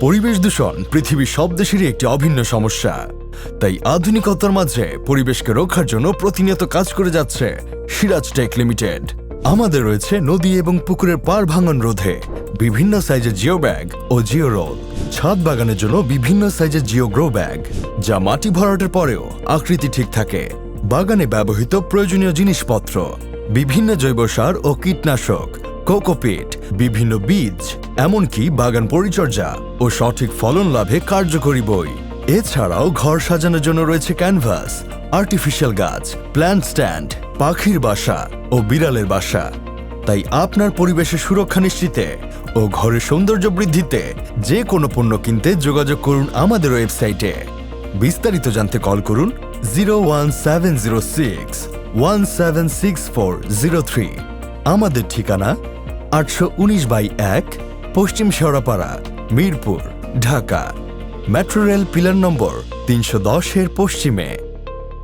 পরিবেশ দূষণ পৃথিবীর সব দেশেরই একটি অভিন্ন সমস্যা। তাই আধুনিকতার মাঝে পরিবেশকে রক্ষার জন্য প্রতিনিয়ত কাজ করে যাচ্ছে সিরাজ টেক লিমিটেড। আমাদের রয়েছে নদী এবং পুকুরের পার ভাঙন রোধে বিভিন্ন সাইজের জিও ব্যাগ ও জিও রোল। ছাদ বাগানের জন্য বিভিন্ন সাইজের জিও গ্রো ব্যাগ, যা মাটি ভরাটের পরেও আকৃতি ঠিক থাকে। বাগানে ব্যবহৃত প্রয়োজনীয় জিনিসপত্র, বিভিন্ন জৈব সার ও কীটনাশক, কোকোপিট বিভিন্ন বীজ, এমনকি বাগান পরিচর্যা ও সঠিক ফলন লাভে কার্যকরী বই। এছাড়াও ঘর সাজানোর জন্য রয়েছে ক্যানভাস, আর্টিফিশিয়াল গাছ, প্ল্যান্ট স্ট্যান্ড, পাখির বাসা ও বিড়ালের বাসা। তাই আপনার পরিবেশের সুরক্ষা নিশ্চিতে ও ঘরের সৌন্দর্য বৃদ্ধিতে যে কোনো পণ্য কিনতে যোগাযোগ করুন আমাদের ওয়েবসাইটে। বিস্তারিত জানতে কল করুন zero one seven zero six one seven six four zero three. আমাদের ঠিকানা আটশো উনিশ বাই এক, পশ্চিম Shewrapara, Mirpur, Dhaka. Metro rail pillar নম্বর তিনশো দশের পশ্চিমে।